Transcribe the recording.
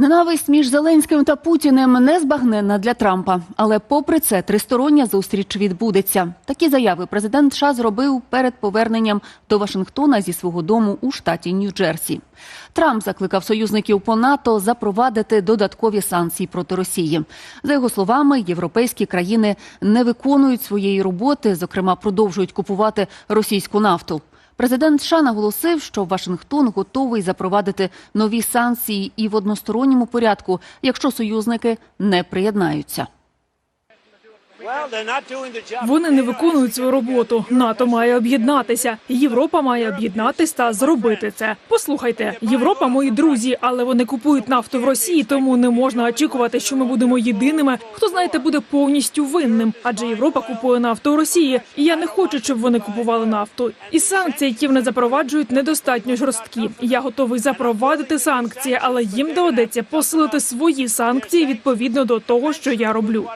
Ненависть між Зеленським та Путіним незбагненна для Трампа. Але попри це тристороння зустріч відбудеться. Такі заяви президент США зробив перед поверненням до Вашингтона зі свого дому у штаті Нью-Джерсі. Трамп закликав союзників по НАТО запровадити додаткові санкції проти Росії. За його словами, європейські країни не виконують своєї роботи, зокрема, продовжують купувати російську нафту. Президент США наголосив, що Вашингтон готовий запровадити нові санкції і в односторонньому порядку, якщо союзники не приєднаються. Вони не виконують свою роботу. НАТО має об'єднатися. Європа має об'єднатись та зробити це. Послухайте, Європа мої друзі, але вони купують нафту в Росії, тому не можна очікувати, що ми будемо єдиними. Хто знаєте, буде повністю винним, адже Європа купує нафту у Росії, і я не хочу, щоб вони купували нафту. І санкції, які вони запроваджують, недостатньо жорсткі. Я готовий запровадити санкції, але їм доведеться посилити свої санкції відповідно до того, що я роблю.